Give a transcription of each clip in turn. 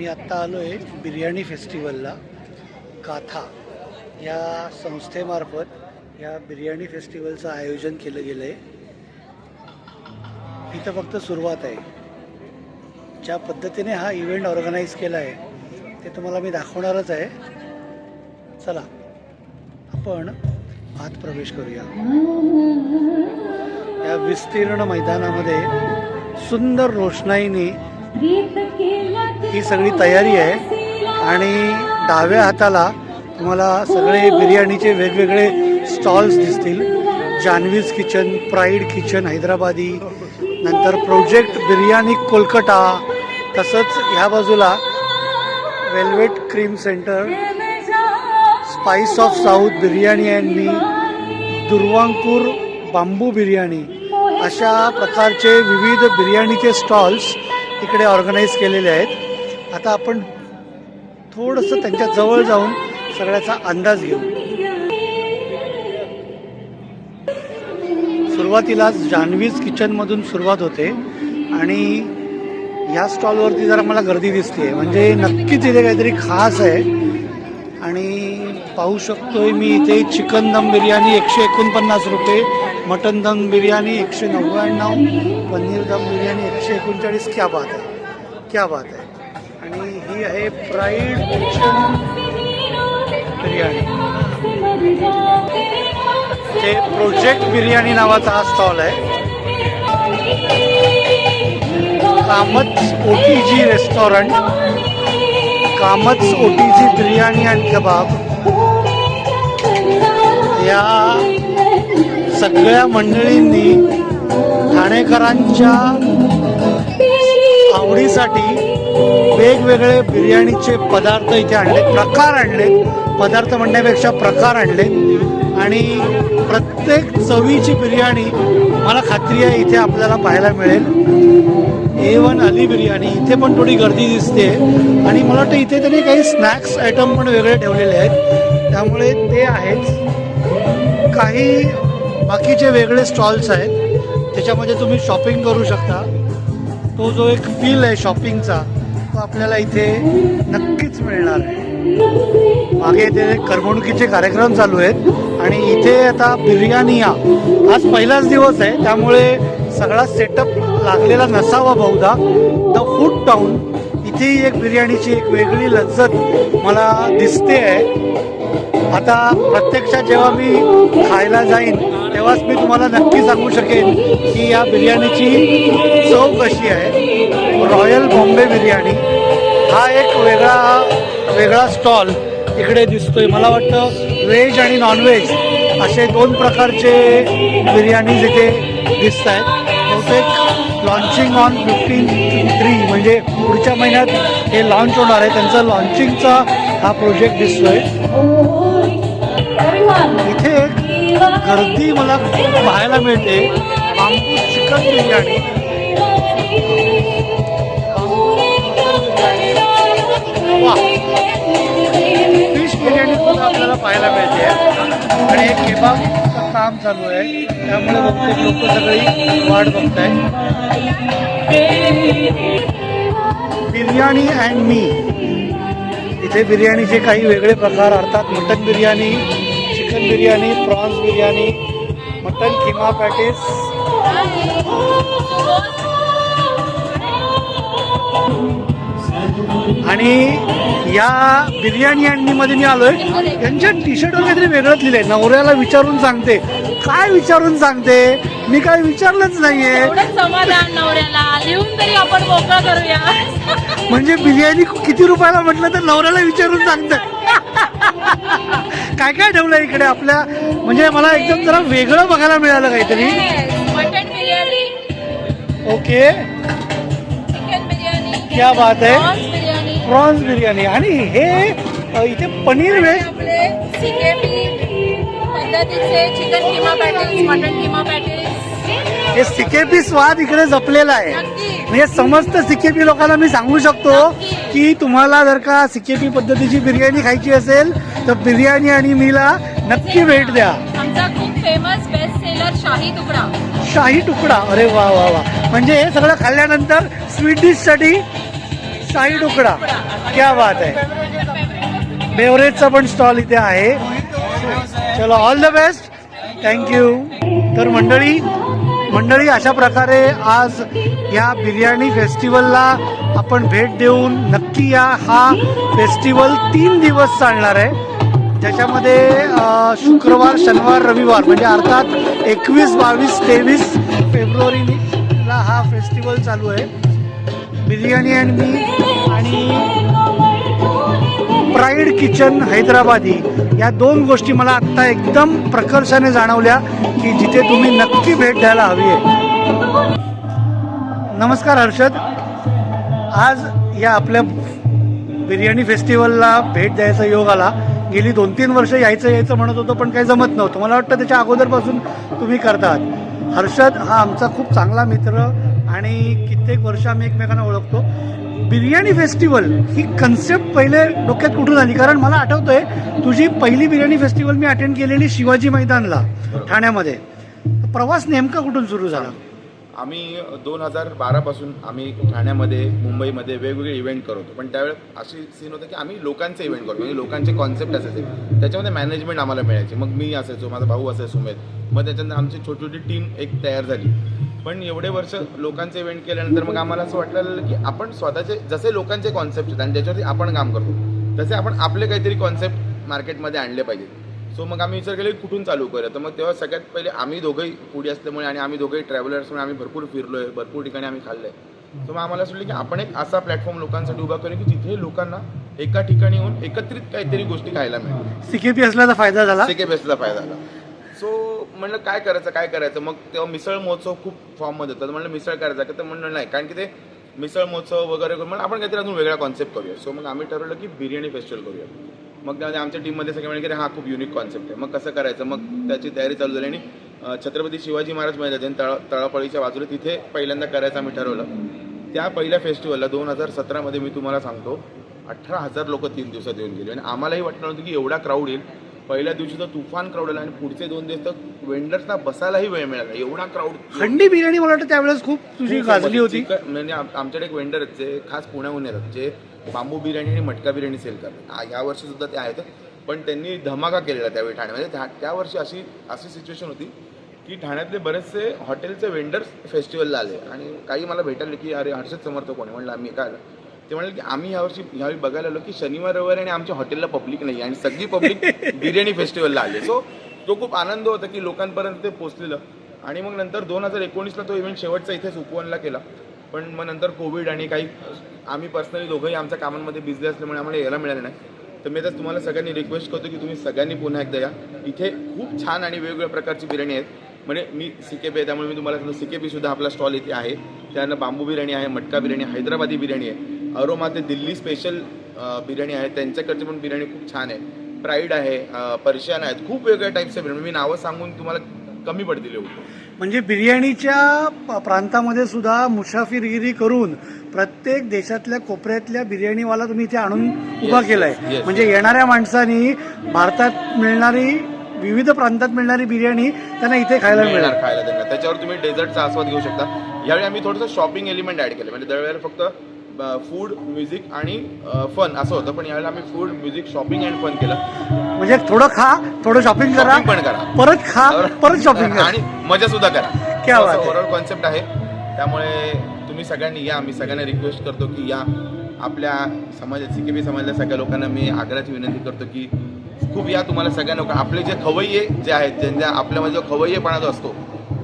मी आत्ता आलो आहे बिर्याणी फेस्टिवलला. काथा या संस्थेमार्फत या बिर्याणी फेस्टिवलचं आयोजन केलं गेलं आहे इथं फक्त सुरुवात आहे. ज्या पद्धतीने हा इव्हेंट ऑर्गनाईज केला आहे ते तुम्हाला मी दाखवणारच आहे. चला आपण आत प्रवेश करूया. या विस्तीर्ण मैदानामध्ये सुंदर रोषणाईने ही सगळी तयारी आहे. आणि डाव्या हाताला तुम्हाला सगळे बिर्याणीचे वेगवेगळे स्टॉल्स दिसतील. Janhavi's kitchen pride kitchen Hyderabadi नंतर प्रोजेक्ट बिर्याणी कोलकाता तसंच ह्या बाजूला velvet cream centre spice of south biryani and me Durvankur bamboo biryani अशा प्रकारचे विविध बिर्याणीचे स्टॉल्स तिकडे ऑर्गनाईज केलेले आहेत. आता आपण थोडंसं त्यांच्या जवळ जाऊन सगळ्याचा अंदाज घेऊ. सुरुवातीलाच जान्हवीज किचनमधून सुरुवात होते आणि ह्या स्टॉलवरती जरा मला गर्दी दिसते म्हणजे नक्कीच इथे काहीतरी खास आहे. आणि पाहू शकतोय मी इथे चिकन दम बिर्याणी एकशे एकोणपन्नास रुपये मटन दम बिर्याणी एकशे नव्याण्णव पनीर दम बिर्याणी एकशे एकोणचाळीस. क्या बात आहे. क्या बात आहे. आणि ही आहे फ्राईड ऑप्शन बिर्याणी. ते प्रोजेक्ट बिर्याणी नावाचा हा स्टॉल आहे. Kamat O T G restaurant Kamat O T G biryani and kabab या सगळ्या मंडळींनी ठाणेकरांच्या आवडीसाठी वेगवेगळे बिर्याणीचे पदार्थ इथे आणले प्रकार आणले पदार्थ म्हणण्यापेक्षा प्रकार आणले आणि प्रत्येक चवीची बिर्याणी मला खात्री आहे इथे आपल्याला पाहायला मिळेल. A one Ali biryani. इथे पण थोडी गर्दी दिसते. आणि मला वाटतं इथे त्यांनी काही स्नॅक्स आयटम पण वेगळे ठेवलेले आहेत. त्यामुळे ते आहेच काही बाकीचे वेगळे स्टॉल्स आहेत. त्याच्यामध्ये तुम्ही शॉपिंग करू शकता. तो जो एक फील आहे शॉपिंगचा तो आपल्याला इथे नक्कीच मिळणार आहे. मागे इथे करमणुकीचे कार्यक्रम चालू आहेत आणि इथे आता बिर्याणी आज पहिलाच दिवस आहे त्यामुळे सगळा सेटअप लागलेला नसावा बहुधा. द फूड टाऊन इथेही एक बिर्याणीची एक वेगळी लज्जत मला दिसते आहे आता प्रत्यक्षात जेव्हा मी खायला जाईन तेव्हाच मी तुम्हाला नक्की सांगू शकेन की या बिर्याणीची चव कशी आहे. रॉयल बॉम्बे बिर्याणी. हा एक वेगळा वेगळा स्टॉल इकडे दिसतोय. मला वाटतं व्हेज आणि नॉनव्हेज असे दोन प्रकारचे बिर्याणीज इथे दिसत आहेत बहुतेक लॉन्चिंग ऑन फिफ्टीन थ्री म्हणजे पुढच्या महिन्यात हे लॉन्च होणार आहे. त्यांचा लॉन्चिंगचा हा प्रोजेक्ट दिसतोय. इथे एक गर्दी मला खूप पाहायला मिळते. Bamboo chicken biryani. Fish biryani सुद्धा आपल्याला पाहायला मिळते. आणि एक केबाबचं काम चालू आहे. त्यामुळे बघते लोक सगळी वाट बघताय बिर्याणी अँड मी इथे बिर्याणीचे काही वेगळे प्रकार अर्थात mutton biryani chicken biryani prawns biryani mutton keema patties. आणि या बिर्याणी अँडमध्ये मी आलोय. यांच्या टी शर्टवर काहीतरी वेगळंच लिहिलंय. नवऱ्याला विचारून सांगते. काय विचारून सांगते? मी काय विचारलंच नाहीये. एवढं समाधान नवऱ्याला. लिहून तरी आपण मोकळं करूया. म्हणजे बिर्याणी किती रुपयाला म्हटलं तर नवऱ्याला विचारून सांगत. काय काय ठेवलं इकडे आपल्या? म्हणजे मला एकदम जरा वेगळं बघायला मिळालं काहीतरी. Mutton biryani. Okay. Chicken biryani. क्या बात आहे. प्रॉन्स बिर्याणी. प्रॉन्स बिर्याणी. आणि हे अ, इथे पनीर वेज आपले सिकेपी पद्धतीचे chicken keema patties mutton keema patties हे सिकेपी स्वाद इकडे जपलेला आहे. नक्की. म्हणजे समस्त सिकेपी लोकांना मी सांगू शकतो. की तुम्हाला जर का सिकेपी पद्धतीची बिर्याणी खायची असेल तर बिर्याणी आणि मीला नक्की भेट द्या. आमचा खूप फेमस बेस्ट सेलर शाही तुकडा. शाही तुकडा. अरे वा वा वा. म्हणजे हे सगळं खाल्ल्यानंतर स्वीट डिशसाठी शाही तुकडा. क्या बात आहे. बेवरेजचा पण स्टॉल इथे आहे. चलो ऑल द बेस्ट थँक्यू तर मंडळी मंडळी अशा प्रकारे आज या बिर्याणी फेस्टिवलला आपण भेट देऊन नक्की या. हा फेस्टिवल तीन दिवस चालणार आहे. ज्याच्यामध्ये शुक्रवार शनिवार रविवार म्हणजे अर्थात एकवीस बावीस तेवीस फेब्रुवारीला हा फेस्टिवल चालू आहे. बिर्याणी अँड मी आणि प्राईड किचन हैदराबादी. या दोन गोष्टी मला आत्ता एकदम प्रकर्षाने जाणवल्या की जिथे तुम्ही नक्की भेट द्यायला हवी आहे. नमस्कार हर्षद. आज या आपल्या बिर्याणी फेस्टिवलला भेट द्यायचा योग आला. गेली दोन तीन वर्ष यायचं यायचं म्हणत होतो पण काही जमत नव्हतं. मला वाटतं त्याच्या अगोदरपासून तुम्ही करतात. हर्षद हा आमचा खूप चांगला मित्र आणि कित्येक वर्ष आम्ही एकमेकांना ओळखतो. बिर्याणी फेस्टिवल ही कन्सेप्ट पहिले डोक्यात कुठून आली? कारण मला आठवतंय तुझी पहिली बिर्याणी फेस्टिवल मी अटेंड केलेली शिवाजी मैदानला ठाण्यामध्ये. प्रवास नेमका कुठून सुरू झाला? आम्ही दोन हजार बारापासून आम्ही ठाण्यामध्ये मुंबईमध्ये वेगवेगळे इव्हेंट करतो. पण त्यावेळेस अशी सीन होतं की आम्ही लोकांचे इव्हेंट करतो. म्हणजे लोकांचे कॉन्सेप्ट असायचे त्याच्यामध्ये मॅनेजमेंट आम्हाला मिळायची. मग मी असायचो माझा भाऊ असायचो सुमेध. मग त्याच्यानंतर आमची छोटी छोटी टीम एक तयार झाली. पण एवढे वर्ष लोकांचे इव्हेंट केल्यानंतर मग आम्हाला असं वाटलं की आपण स्वतःचे जसे लोकांचे कॉन्सेप्ट आहेत आणि ज्याच्यावरती आपण काम करतो तसे आपण आपले काहीतरी कॉन्सेप्ट मार्केटमध्ये आणले पाहिजे. सो मग आम्ही विचार केले कुठून चालू करूया? तर मग तेव्हा सगळ्यात पहिले आम्ही दोघंही पुढे असल्यामुळे आणि आम्ही दोघंही ट्रॅव्हलर्समुळे आम्ही भरपूर फिरलोय भरपूर ठिकाणी आम्ही खाल्लंय. सो मग आम्हाला असं वाटलं की आपण एक असा प्लॅटफॉर्म लोकांसाठी उभा करू की जिथे लोकांना एका ठिकाणी येऊन एकत्रित काहीतरी गोष्टी खायला मिळतील. सीकेपी असल्याचा फायदा झाला. सेके बेस्टचा फायदा झाला. सो म्हणलं काय करायचं काय करायचं? मग तेव्हा मिसळ महोत्सव खूप फॉर्ममध्ये होता. म्हणलं मिसळ करायचा. का तर म्हणलं नाही. कारण की ते मिसळ महोत्सव वगैरे करून म्हणलं आपण काहीतरी अजून वेगळा कॉन्सेप्ट करूया. सो मग आम्ही ठरवलं की बिर्याणी फेस्टिवल करूया. मग त्यामध्ये आमच्या टीममध्ये सगळे म्हणजे की हा खूप युनिक कॉन्सेप्ट आहे. मग कसं करायचं? मग त्याची तयारी चालू झाली आणि छत्रपती शिवाजी महाराज मैदान तळ तळापळीच्या बाजूला तिथे पहिल्यांदा करायचं आम्ही ठरवलं. त्या पहिल्या फेस्टिवलला दोन हजार सतरामध्ये मी तुम्हाला सांगतो अठरा हजार लोक तीन दिवसात येऊन गेले. आणि आम्हालाही वाटलं नव्हतं की एवढा क्राऊड येईल. पहिल्या दिवशी तर तुफान क्राऊड आला आणि पुढचे दोन दिवस तर वेंडर्सना बसायलाही वेळ मिळाला एवढा क्राऊड हंडी बिर्याणी मला वाटतं त्यावेळेस खूप तुझी गाजली होती. म्हणजे आम- आमच्याकडे एक वेंडर आहेत जे खास पुण्याहून येतात जे बांबू बिर्याणी आणि मटका बिर्याणी सेल करतात. आ- या वर्षी सुद्धा ते आहेत. पण त्यांनी धमाका केलेला त्यावेळी ठाण्यामध्ये. त्या त्या वर्षी अशी अशी सिच्युएशन होती की ठाण्यातले बरेचसे हॉटेलचे वेंडर्स फेस्टिवलला आले. आणि काही मला भेटायला की अरे हर्षद समर्थ कोणी म्हणलं आम्ही काय ते म्हणाले की आम्ही यावर्षी यावेळी बघायला आलो की शनिवार रविवारी आणि आमच्या हॉटेलला पब्लिक नाही आणि सगळी पब्लिक बिर्याणी फेस्टिवलला आली. सो तो खूप आनंद होता की लोकांपर्यंत ते पोहोचलेलं. आणि मग नंतर दोन हजार एकोणीसला तो इव्हेंट शेवटचा इथेच उपवनला केला. पण मग नंतर कोविड आणि काही आम्ही पर्सनली दोघंही आमच्या कामांमध्ये बिझी असल्यामुळे आम्हाला यायला मिळालं नाही. तर मी आता तुम्हाला सगळ्यांनी रिक्वेस्ट करतो की तुम्ही सगळ्यांनी पुन्हा एकदा या. इथे खूप छान आणि वेगवेगळ्या प्रकारची बिर्याणी आहेत. म्हणजे मी सिकेपी आहे त्यामुळे मी तुम्हाला सांगतो सिकेपी सुद्धा आपला स्टॉल इथे आहे. त्यानंतर बांबू बिर्याणी आहे मटका बिर्याणी हैदराबादी बिर्याणी आहे. अरोमा ते दिल्ली स्पेशल बिर्याणी आहे. त्यांच्याकडची पण बिर्याणी खूप छान आहे. प्राईड आहे पर्शियन आहेत. खूप वेगळ्या टाईपच्या बिर्याणी. मी नावं सांगून तुम्हाला कमी पडतील म्हणजे बिर्याणीच्या प्रांतामध्ये सुद्धा मुसाफिरगिरी करून प्रत्येक देशातल्या कोपऱ्यातल्या बिर्याणीवाला तुम्ही इथे आणून उभा केलाय. म्हणजे येणाऱ्या माणसांनी भारतात मिळणारी विविध प्रांतात मिळणारी बिर्याणी त्यांना इथे खायला मिळणार खायला त्यांना त्याच्यावर तुम्ही डेझर्टचा आस्वाद घेऊ शकता. यावेळी आम्ही थोडंसं शॉपिंग एलिमेंट ऍड केलं म्हणजे दरवेळेला फक्त फूड म्युझिक आणि फन असं होतं. पण यावेळेला आम्ही food music shopping and fun केलं. म्हणजे थोडं खा थोडं शॉपिंग करा Shopping पण करा. परत खा परत शॉपिंग करा. आणि मजा सुद्धा करा. क्या बात आहे. ओव्हरऑल कॉन्सेप्ट आहे. त्यामुळे तुम्ही सगळ्यांनी या. मी सगळ्यांना रिक्वेस्ट करतो की या. आपल्या समाजात सिकेबी समाजातल्या सगळ्या लोकांना मी आग्रहाची विनंती करतो की खूप या तुम्हाला सगळ्या लोक आपले जे खवय्ये जे आहेत ज्यांच्या आपल्यामध्ये जो खवय्येपणा जो असतो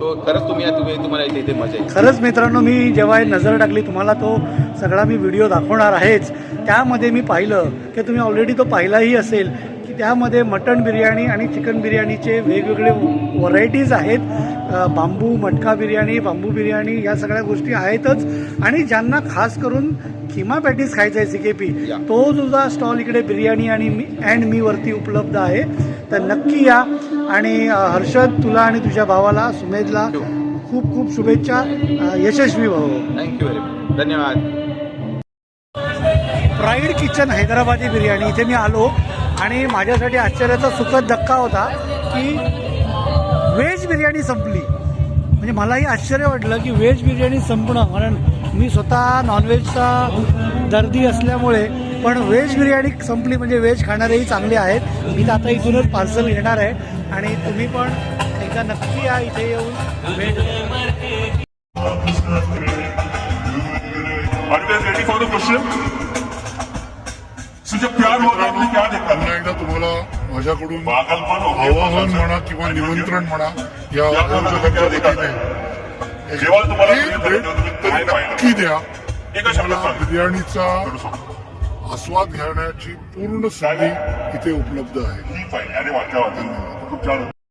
तो खरंच तुम्ही या तुम्ही तुम्हाला इथे इथे मजा येईल खरंच मित्रांनो मी जेव्हा हे नजर टाकली तुम्हाला तो सगळा मी व्हिडिओ दाखवणार आहेच. त्यामध्ये मी पाहिलं की तुम्ही ऑलरेडी तो पाहिलाही असेल की त्यामध्ये मटण बिर्याणी आणि चिकन बिर्याणीचे वेगवेगळे व्हरायटीज आहेत. बांबू मटका बिर्याणी बांबू बिर्याणी या सगळ्या गोष्टी आहेतच. आणि ज्यांना खास करून खिमा पॅटीस खायचं आहे सी के पी. तो तुझा स्टॉल इकडे बिर्याणी आणि मी अँड मी वरती उपलब्ध आहे. तर नक्की या. आणि हर्षद तुला आणि तुझ्या भावाला सुमेधला खूप खूप शुभेच्छा. यशस्वी व्हावं थँक्यू व्हेरी मच धन्यवाद. Pride kitchen Hyderabadi biryani. इथे मी आलो आणि माझ्यासाठी आश्चर्याचा सुखद धक्का होता की व्हेज बिर्याणी संपली. म्हणजे मलाही आश्चर्य वाटलं की व्हेज बिर्याणी संपणं. कारण मी स्वतः नॉनव्हेजचा दर्दी असल्यामुळे पण व्हेज बिर्याणी संपली म्हणजे व्हेज खाणारेही चांगले आहेत. मी तर आता इथूनच पार्सल घेणार आहे. आणि तुम्ही पण एकदा नक्की या इथे येऊन. व्हेज प्यार क्या देखा पुन्हा एकदा तुम्हाला माझ्याकडून पागलपन हो आवाहन म्हणा किंवा निमंत्रण म्हणा या आयोजकांच्या वतीने जेव्हा तुम्हाला एक प्रिय भेट झालं, तुम्ही काय पाहिलं? नक्की द्या एका शब्दात मला सांगा. बिर्याणीचा. आस्वाद घेण्याची पूर्ण संधी इथे उपलब्ध आहे ही पाहिजे अरे. खूप छान